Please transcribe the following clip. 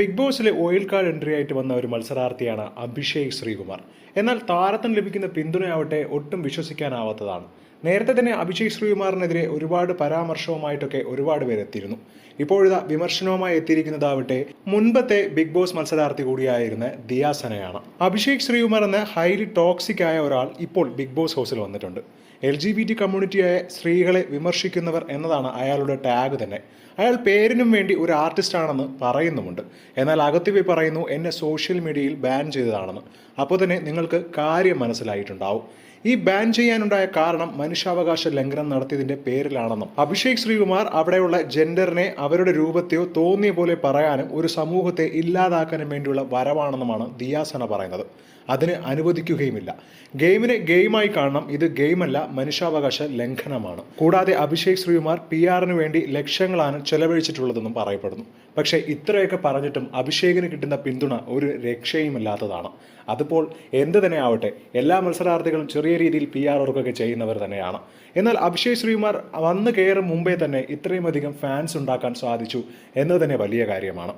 Big ബോസിലെ wild card entry ആയിട്ട് വന്ന ഒരു മത്സരാർത്ഥിയാണ് അഭിഷേക് ശ്രീകുമാർ. എന്നാൽ താരത്തിന് ലഭിക്കുന്ന പിന്തുണയാവട്ടെ ഒട്ടും വിശ്വസിക്കാനാവാത്തതാണ്. നേരത്തെ തന്നെ അഭിഷേക് ശ്രീകുമാറിനെതിരെ ഒരുപാട് പരാമർശവുമായിട്ടൊക്കെ ഒരുപാട് പേർ എത്തിയിരുന്നു. ഇപ്പോഴിതാ വിമർശനവുമായി എത്തിയിരിക്കുന്നതാവട്ടെ മുൻപത്തെ ബിഗ് ബോസ് മത്സരാർത്ഥി കൂടിയായിരുന്ന ദിയാസനയാണ്. അഭിഷേക് ശ്രീകുമാർ എന്ന ഹൈലി ടോക്സിക് ആയ ഒരാൾ ഇപ്പോൾ ബിഗ് ബോസ് ഹൗസിൽ വന്നിട്ടുണ്ട്. എൽ ജി ബി ടി കമ്മ്യൂണിറ്റിയായ സ്ത്രീകളെ വിമർശിക്കുന്നവർ എന്നതാണ് അയാളുടെ ടാഗ് തന്നെ. അയാൾ പേരിനും വേണ്ടി ഒരു ആർട്ടിസ്റ്റ് ആണെന്ന് പറയുന്നുമുണ്ട്. എന്നാൽ അകത്ത് പോയി പറയുന്നു എന്നെ സോഷ്യൽ മീഡിയയിൽ ബാൻ ചെയ്തതാണെന്ന്. അപ്പോൾ തന്നെ നിങ്ങൾക്ക് കാര്യം മനസ്സിലായിട്ടുണ്ടാവും. ഈ ബാൻ ചെയ്യാനുണ്ടായ കാരണം മനുഷ്യാവകാശ ലംഘനം നടത്തിയതിന്റെ പേരിലാണെന്നും അഭിഷേക് ശ്രീകുമാർ അവിടെയുള്ള ജെൻഡറിനെ അവരുടെ രൂപത്തെയോ തോന്നിയ പോലെ പറയാനും ഒരു സമൂഹത്തെ ഇല്ലാതാക്കാനും വേണ്ടിയുള്ള വരവാണെന്നുമാണ് ദിയാസന പറയുന്നത്. അതിന് അനുവദിക്കുകയുമില്ല. ഗെയിമിനെ ഗെയിമായി കാണണം. ഇത് ഗെയിമല്ല മനുഷ്യാവകാശ ലംഘനമാണ്. കൂടാതെ അഭിഷേക് ശ്രീകുമാർ പി ആറിന് വേണ്ടി ലക്ഷങ്ങളാണ് ചെലവഴിച്ചിട്ടുള്ളതെന്നും പറയപ്പെടുന്നു. പക്ഷേ ഇത്രയൊക്കെ പറഞ്ഞിട്ടും അഭിഷേകിന് കിട്ടുന്ന പിന്തുണ ഒരു രക്ഷയുമില്ലാത്തതാണ്. അതിപ്പോൾ എന്ത് തന്നെ ആവട്ടെ എല്ലാ മത്സരാർത്ഥികളും ചെറിയ രീതിയിൽ പി ആർ വർക്കൊക്കെ ചെയ്യുന്നവർ തന്നെയാണ്. എന്നാൽ അഭിഷേക് ശ്രീകുമാർ വന്നു കയറും മുമ്പേ തന്നെ ഇത്രയും അധികം ഫാൻസ് ഉണ്ടാക്കാൻ സാധിച്ചു എന്നത് തന്നെ വലിയ കാര്യമാണ്.